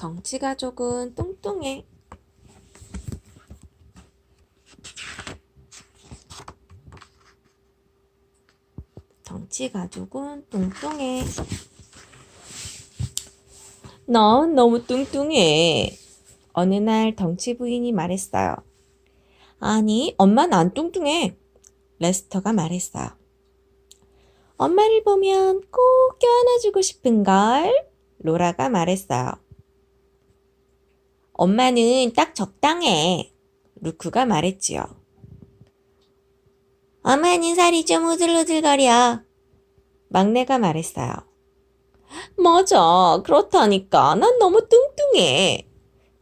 덩치가 조금 뚱뚱해. 덩치 가족은 뚱뚱해. 넌 너무 뚱뚱해. 어느 날 덩치 부인이 말했어요. 아니, 엄마는 안 뚱뚱해. 레스터가 말했어요. 엄마를 보면 꼭 껴안아주고 싶은걸. 로라가 말했어요. 엄마는 딱 적당해. 루크가 말했지요. 엄마는 살이 좀 우들우들거려. 막내가 말했어요. 맞아. 그렇다니까. 난 너무 뚱뚱해.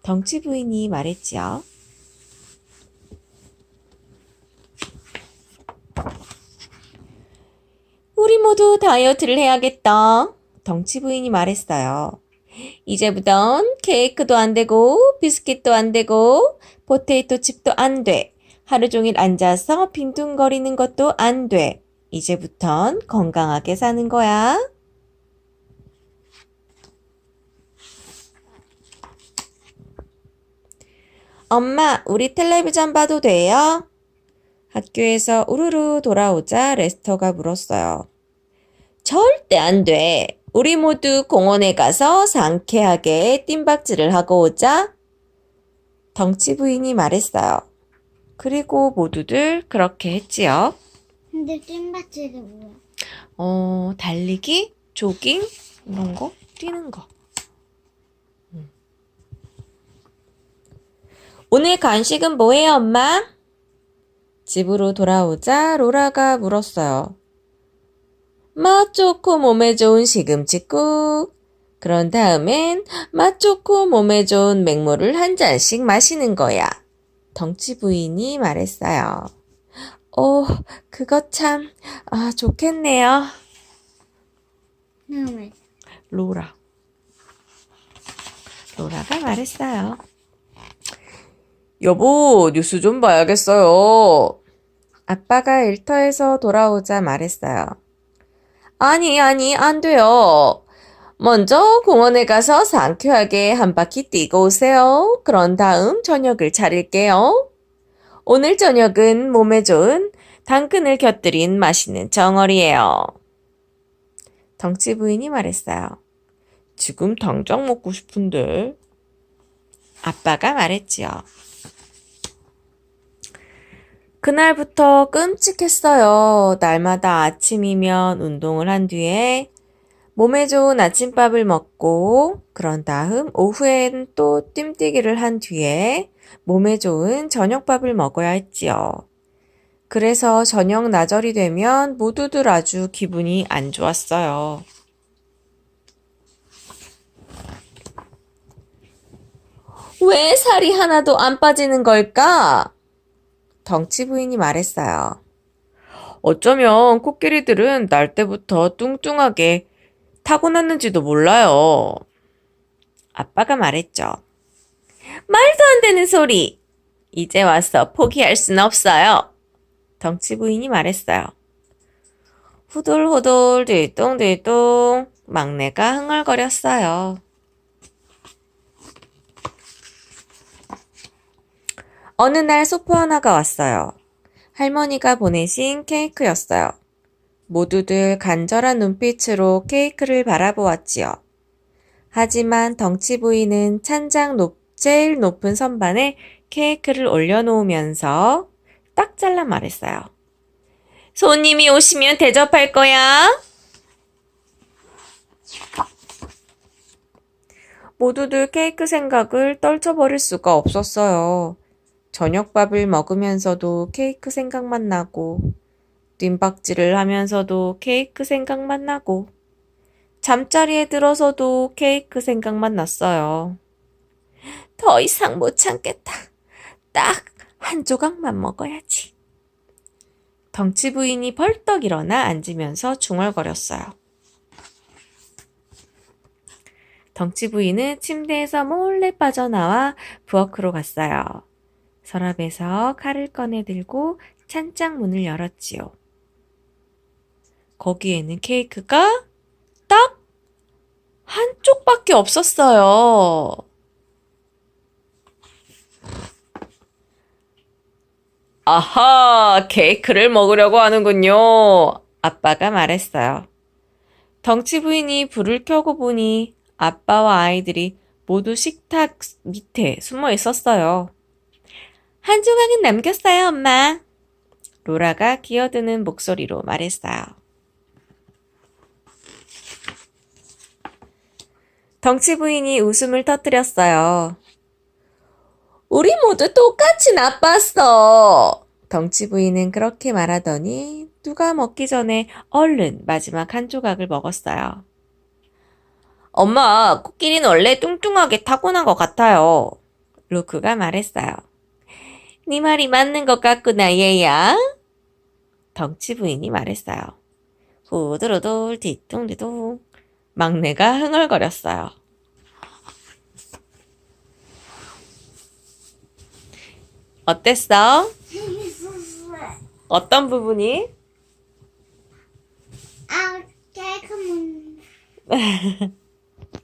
덩치 부인이 말했지요. 우리 모두 다이어트를 해야겠다. 덩치 부인이 말했어요. 이제부턴 케이크도 안 되고, 비스킷도 안 되고, 포테이토 칩도 안 돼. 하루 종일 앉아서 빈둥거리는 것도 안 돼. 이제부턴 건강하게 사는 거야. 엄마, 우리 텔레비전 봐도 돼요? 학교에서 우르르 돌아오자 레스터가 물었어요. 절대 안 돼. 우리 모두 공원에 가서 상쾌하게 뜀박질을 하고 오자. 덩치 부인이 말했어요. 그리고 모두들 그렇게 했지요. 근데 뜀박질이 뭐야? 어, 달리기, 조깅, 이런 거, 뛰는 거. 음. 오늘 간식은 뭐예요, 엄마? 집으로 돌아오자 로라가 물었어요. 맛 좋고 몸에 좋은 시금치국. 그런 다음엔 맛 좋고 몸에 좋은 맹물을 한 잔씩 마시는 거야. 덩치 부인이 말했어요. 오, 그거 참, 아, 좋겠네요. 다음에 로라. 로라가 말했어요. 여보, 뉴스 좀 봐야겠어요. 아빠가 일터에서 돌아오자 말했어요. 아니, 아니, 안 돼요. 먼저 공원에 가서 상쾌하게 한 바퀴 뛰고 오세요. 그런 다음 저녁을 차릴게요. 오늘 저녁은 몸에 좋은 당근을 곁들인 맛있는 정어리예요. 덩치 부인이 말했어요. 지금 당장 먹고 싶은데. 아빠가 말했지요. 그날부터 끔찍했어요. 날마다 아침이면 운동을 한 뒤에 몸에 좋은 아침밥을 먹고 그런 다음 오후엔 또 뜀뛰기를 한 뒤에 몸에 좋은 저녁밥을 먹어야 했지요. 그래서 저녁 나절이 되면 모두들 아주 기분이 안 좋았어요. 왜 살이 하나도 안 빠지는 걸까? 덩치 부인이 말했어요. 어쩌면 코끼리들은 날 때부터 뚱뚱하게 타고났는지도 몰라요. 아빠가 말했죠. 말도 안 되는 소리. 이제 와서 포기할 순 없어요. 덩치 부인이 말했어요. 후돌후돌 뒤뚱뒤뚱 막내가 흥얼거렸어요. 어느 날 소포 하나가 왔어요. 할머니가 보내신 케이크였어요. 모두들 간절한 눈빛으로 케이크를 바라보았지요. 하지만 덩치 부인은 찬장 높, 제일 높은 선반에 케이크를 올려놓으면서 딱 잘라 말했어요. 손님이 오시면 대접할 거야. 모두들 케이크 생각을 떨쳐버릴 수가 없었어요. 저녁밥을 먹으면서도 케이크 생각만 나고, 뜀박질을 하면서도 케이크 생각만 나고, 잠자리에 들어서도 케이크 생각만 났어요. 더 이상 못 참겠다. 딱 한 조각만 먹어야지. 덩치 부인이 벌떡 일어나 앉으면서 중얼거렸어요. 덩치 부인은 침대에서 몰래 빠져나와 부엌으로 갔어요. 서랍에서 칼을 꺼내 들고 찬장 문을 열었지요. 거기에는 케이크가 딱 한쪽밖에 없었어요. 아하, 케이크를 먹으려고 하는군요. 아빠가 말했어요. 덩치 부인이 불을 켜고 보니 아빠와 아이들이 모두 식탁 밑에 숨어 있었어요. 한 조각은 남겼어요, 엄마. 로라가 기어드는 목소리로 말했어요. 덩치 부인이 웃음을 터뜨렸어요. 우리 모두 똑같이 나빴어. 덩치 부인은 그렇게 말하더니 누가 먹기 전에 얼른 마지막 한 조각을 먹었어요. 엄마, 코끼리는 원래 뚱뚱하게 타고난 것 같아요. 루크가 말했어요. 네 말이 맞는 것 같구나, 얘야. 덩치 부인이 말했어요. 후두루둘 뒤뚱뒤뚱. 막내가 흥얼거렸어요. 어땠어? 어떤 부분이? 아, 깨끗한